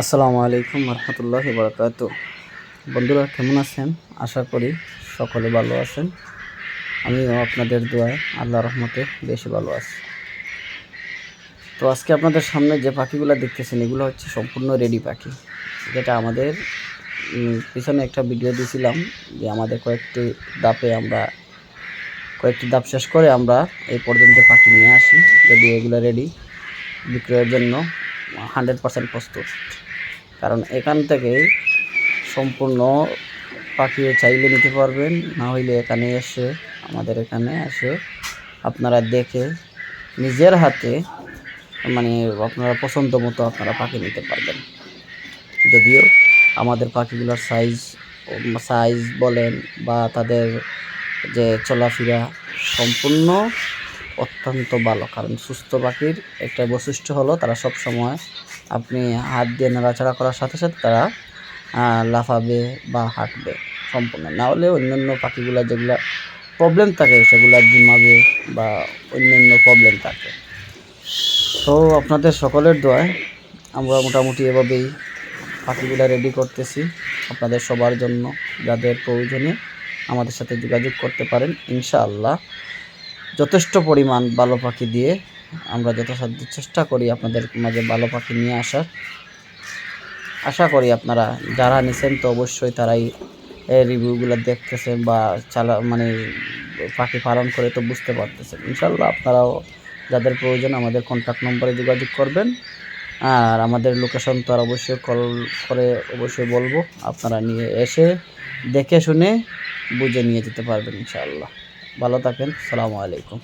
আসসালামু আলাইকুম রহমতুল্লাহ বরকাত। বন্ধুরা, কেমন আছেন? আশা করি সকলে ভালো আছেন। আমিও আপনাদের দোয়ায় আল্লাহ রহমতে বেশি ভালো আছি। তো আজকে আপনাদের সামনে যে পাখিগুলো দেখতেছেন, এগুলো হচ্ছে সম্পূর্ণ রেডি পাখি। যেটা আমাদের পিছনে একটা ভিডিও দিয়েছিলাম যে আমাদের কয়েকটি দাপে আমরা, কয়েকটি দাপ শেষ করে আমরা এই পর্যন্ত পাখি নিয়ে আসি। যদি এগুলো রেডি, বিক্রয়ের জন্য হান্ড্রেড পার্সেন্ট প্রস্তুত। কারণ এখান থেকে সম্পূর্ণ পাখি চাইলে নিতে পারবেন, না হইলে এখানে এসে, আমাদের এখানে এসে আপনারা দেখে নিজের হাতে মানে আপনারা পছন্দ মতো আপনারা পাখি নিতে পারবেন। যদিও আমাদের পাখিগুলোর সাইজ সাইজ বলেন বা তাদের যে চলাফেরা সম্পূর্ণ অত্যন্ত ভালো, কারণ সুস্থ পাখির একটা বৈশিষ্ট্য হলো তারা সব সময় আপনি হাত দিয়ে নাড়াচাড়া করার সাথে সাথে তারা লাফাবে বা হাঁটবে সম্পূর্ণ। না হলে অন্যান্য পাখিগুলো যেগুলো প্রবলেম থাকে, সেগুলো জিমাবে বা অন্যান্য প্রবলেম থাকে। তো আপনাদের সকলের দোয়ায় আমরা মোটামুটি এভাবেই পাখিগুলো রেডি করতেছি। আপনাদের সবার জন্য যাদের প্রয়োজনে আমাদের সাথে যোগাযোগ করতে পারেন, ইনশাআল্লাহ। যথেষ্ট পরিমাণ ভালো পাখি দিয়ে আমরা যথাসাধ্য চেষ্টা করি আপনাদের মাঝে ভালো পাখি নিয়ে আসার। আশা করি আপনারা যারা নিছেন তো অবশ্যই তারাই রিভিউগুলো দেখতেছেন বা চালা মানে পাখি পালন করে তো বুঝতে পারতেছেন। ইনশাল্লাহ আপনারাও যাদের প্রয়োজন আমাদের কন্ট্যাক্ট নম্বরে যোগাযোগ করবেন। আর আমাদের লোকেশন তো আর অবশ্যই কল করে অবশ্যই বলব। আপনারা নিয়ে এসে দেখে শুনে বুঝে নিয়ে যেতে পারবেন ইনশাআল্লাহ। ভালো থাকেন। সালামু আলাইকুম।